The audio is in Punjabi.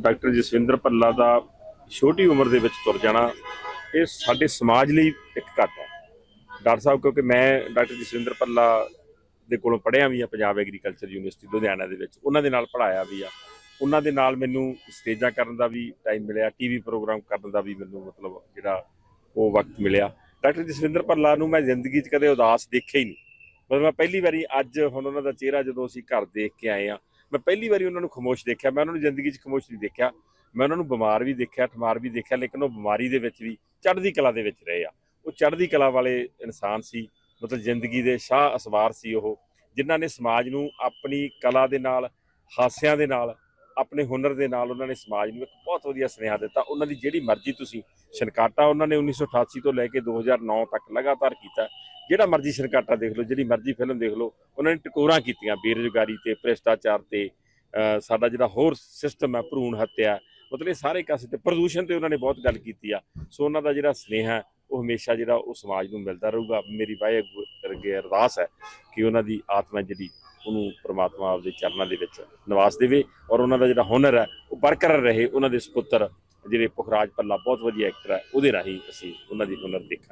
ਡਾਕਟਰ ਜਸਵਿੰਦਰ ਭੱਲਾ ਦਾ ਛੋਟੀ ਉਮਰ ਦੇ ਵਿੱਚ ਤੁਰ ਜਾਣਾ, ਇਹ ਸਾਡੇ ਸਮਾਜ ਲਈ ਇੱਕ ਘਾਟਾ ਹੈ। ਡਾਕਟਰ ਸਾਹਿਬ, ਕਿਉਂਕਿ ਮੈਂ ਡਾਕਟਰ ਜਸਵਿੰਦਰ ਭੱਲਾ ਦੇ ਕੋਲੋਂ ਪੜ੍ਹਿਆ ਵੀ ਆ ਪੰਜਾਬ ਐਗਰੀਕਲਚਰ ਯੂਨੀਵਰਸਿਟੀ ਲੁਧਿਆਣਾ ਦੇ ਵਿੱਚ। ਉਹਨਾਂ ਦੇ ਨਾਲ ਪੜ੍ਹਾਇਆ ਵੀ ਆ। ਉਹਨਾਂ ਦੇ ਨਾਲ ਮੈਨੂੰ ਸਟੇਜਾਂ ਕਰਨ ਦਾ ਵੀ ਟਾਈਮ ਮਿਲਿਆ ਟੀਵੀ ਪ੍ਰੋਗਰਾਮ ਕਰਨ ਦਾ ਵੀ ਮੈਨੂੰ ਮਤਲਬ ਜਿਹੜਾ ਉਹ ਵਕਤ ਮਿਲਿਆ। ਡਾਕਟਰ ਜਸਵਿੰਦਰ ਭੱਲਾ ਨੂੰ ਮੈਂ ਜ਼ਿੰਦਗੀ 'ਚ ਕਦੇ ਉਦਾਸ ਦੇਖਿਆ ਹੀ ਨਹੀਂ। ਮਤਲਬ ਮੈਂ ਪਹਿਲੀ ਵਾਰੀ ਅੱਜ ਹੁਣ ਉਹਨਾਂ ਦਾ ਚਿਹਰਾ ਜਦੋਂ ਅਸੀਂ ਘਰ ਦੇਖ ਕੇ ਆਏ ਆ ਮੈਂ ਪਹਿਲੀ ਵਾਰੀ ਉਹਨਾਂ ਨੂੰ ਖਮੋਸ਼ ਦੇਖਿਆ, ਮੈਂ ਉਹਨਾਂ ਨੂੰ ਜ਼ਿੰਦਗੀ 'ਚ ਖਮੋਸ਼ ਨਹੀਂ ਦੇਖਿਆ। ਮੈਂ ਉਹਨਾਂ ਨੂੰ ਬਿਮਾਰ ਵੀ ਦੇਖਿਆ, ਠਮਾਰ ਵੀ ਦੇਖਿਆ, ਲੇਕਿਨ ਉਹ ਬਿਮਾਰੀ ਦੇ ਵਿੱਚ ਵੀ, ਚੜ੍ਹਦੀ ਕਲਾ ਦੇ ਵਿੱਚ ਰਹੇ ਆ। ਉਹ ਚੜ੍ਹਦੀ ਕਲਾ ਵਾਲੇ ਇਨਸਾਨ ਸੀ, ਮਤਲਬ ਜ਼ਿੰਦਗੀ ਦੇ ਸ਼ਾਹ ਅਸਵਾਰ ਸੀ ਉਹ, ਜਿਨ੍ਹਾਂ ਨੇ ਸਮਾਜ ਨੂੰ ਆਪਣੀ ਕਲਾ ਦੇ ਨਾਲ, ਹਾਸਿਆਂ ਦੇ ਨਾਲ ਆਪਣੇ ਹੁਨਰ ਦੇ ਨਾਲ ਉਹਨਾਂ ਨੇ ਸਮਾਜ ਨੂੰ ਇੱਕ ਬਹੁਤ ਵਧੀਆ ਸੁਨੇਹਾ ਦਿੱਤਾ। ਉਹਨਾਂ ਦੀ ਜਿਹੜੀ ਮਰਜ਼ੀ ਤੁਸੀਂ ਛਨਕਾਟਾ ਉਹਨਾਂ ਨੇ 1988 ਤੋਂ ਲੈ ਕੇ 2009 ਤੱਕ ਲਗਾਤਾਰ ਕੀਤਾ। ਜਿਹੜਾ ਮਰਜ਼ੀ ਛਨਕਾਟਾ ਦੇਖ ਲਓ, ਜਿਹੜੀ ਮਰਜ਼ੀ ਫਿਲਮ ਦੇਖ ਲਓ, ਉਹਨਾਂ ਨੇ ਟਕੋਰਾਂ ਕੀਤੀਆਂ ਬੇਰੁਜ਼ਗਾਰੀ ਤੇ, ਭ੍ਰਿਸ਼ਟਾਚਾਰ ਤੇ ਸਾਡਾ ਜਿਹੜਾ ਹੋਰ ਸਿਸਟਮ ਹੈ, ਭਰੂਣ ਹੱਤਿਆ, ਮਤਲਬ ਇਹ ਸਾਰੇ ਕਾਸੇ ਤੇ ਪ੍ਰਦੂਸ਼ਣ ਤੇ ਉਹਨਾਂ ਨੇ ਬਹੁਤ ਗੱਲ ਕੀਤੀ ਆ। ਸੋ ਉਹਨਾਂ ਦਾ ਜਿਹੜਾ ਸੁਨੇਹਾ ਉਹ ਹਮੇਸ਼ਾ ਜਿਹੜਾ ਉਹ ਸਮਾਜ ਨੂੰ ਮਿਲਦਾ ਰਹੂਗਾ। ਮੇਰੀ ਵਾਹਿਗੁਰੂ ਅਰਦਾਸ ਹੈ। ਕਿ ਉਹਨਾਂ ਦੀ ਆਤਮਾ ਜਿਹੜੀ ਉਹਨੂੰ ਪ੍ਰਮਾਤਮਾ ਆਪਦੇ ਚਰਨਾਂ ਦੇ ਵਿੱਚ ਨਿਵਾਸ ਦੇਵੇ ਔਰ ਉਹਨਾਂ ਦਾ ਜਿਹੜਾ ਹੁਨਰ ਹੈ, ਉਹ ਬਰਕਰਾਰ ਰਹੇ। ਉਹਨਾਂ ਦੇ ਸੁਪੁੱਤਰ ਜਿਹੜੇ ਪੁਖਰਾਜ ਪੱਲਾ ਬਹੁਤ ਵਧੀਆ ਐਕਟਰ ਹੈ, ਉਹਦੇ ਰਾਹੀਂ ਅਸੀਂ ਉਹਨਾਂ ਦੀ ਹੁਨਰ ਦੇਖਾਂਗੇ।